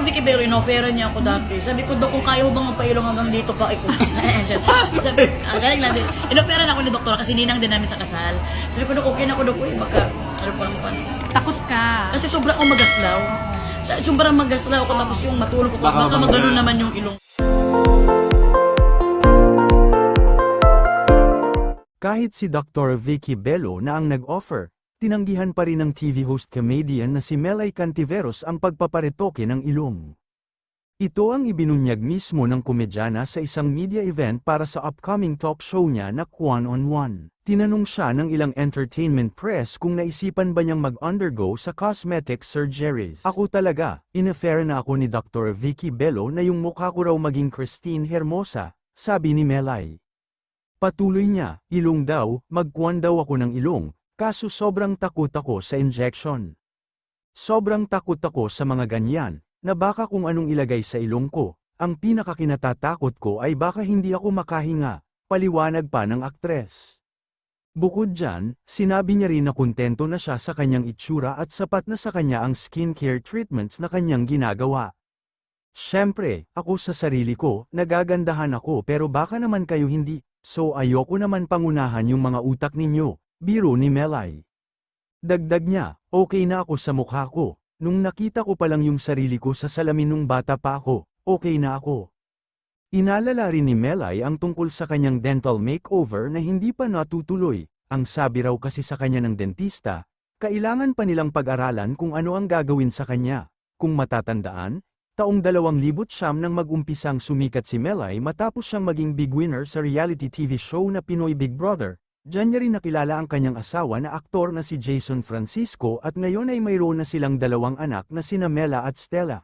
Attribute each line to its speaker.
Speaker 1: Dr. Vicky Bello, inofferan niya ako dati. Sabi ko, Dok, kung kaya mo bang magpailong hanggang dito pa? Ikaw, Ayan siya. Sabi, ah, galing lang din. Inofferan ako ni Doktor kasi ninang din namin sa kasal. Sabi ko, Dok, okay na ako, Dok. Uy, baka, ano pa naman.
Speaker 2: Takot ka.
Speaker 1: Kasi sobrang ako magaslaw. Sobrang magaslaw ako tapos yung matulog ko.
Speaker 3: Baka
Speaker 1: Baka, magano naman yung ilong.
Speaker 4: Kahit si Dr. Vicky Bello na ang nag-offer, tinanggihan pa rin ng TV host comedian na si Melay Cantiveros ang pagpaparetoke ng ilong. Ito ang ibinunyag mismo ng komedyana sa isang media event para sa upcoming talk show niya na Kwan on One. Tinanong siya ng ilang entertainment press kung naisipan ba niyang mag-undergo sa cosmetic surgeries. Ako talaga, inaffair na ako ni Dr. Vicky Bello na yung mukha ko raw maging Christine Hermosa, sabi ni Melay. Patuloy niya, ilong daw, magkuhan daw ako ng ilong, kaso sobrang takot ako sa injection. Sobrang takot ako sa mga ganyan, na baka kung anong ilagay sa ilong ko, ang pinakakinatatakot ko ay baka hindi ako makahinga, paliwanag pa ng aktres. Bukod dyan, sinabi niya rin na kontento na siya sa kanyang itsura at sapat na sa kanya ang skincare treatments na kanyang ginagawa. Siyempre, ako sa sarili ko, nagagandahan ako pero baka naman kayo hindi, so ayoko naman pangunahan yung mga utak ninyo, biro ni Melay. Dagdag niya, okay na ako sa mukha ko, nung nakita ko pa lang yung sarili ko sa salamin nung bata pa ako, okay na ako. Inalala rin ni Melay ang tungkol sa kanyang dental makeover na hindi pa natutuloy, ang sabi raw kasi sa kanya ng dentista, kailangan pa nilang pag-aralan kung ano ang gagawin sa kanya. Kung matatandaan, taong 2009 nang mag-umpisang sumikat si Melay matapos siyang maging big winner sa reality TV show na Pinoy Big Brother. Diyan niya rin nakilala ang kanyang asawa na aktor na si Jason Francisco at ngayon ay mayroon na silang dalawang anak na sina Mela at Stella.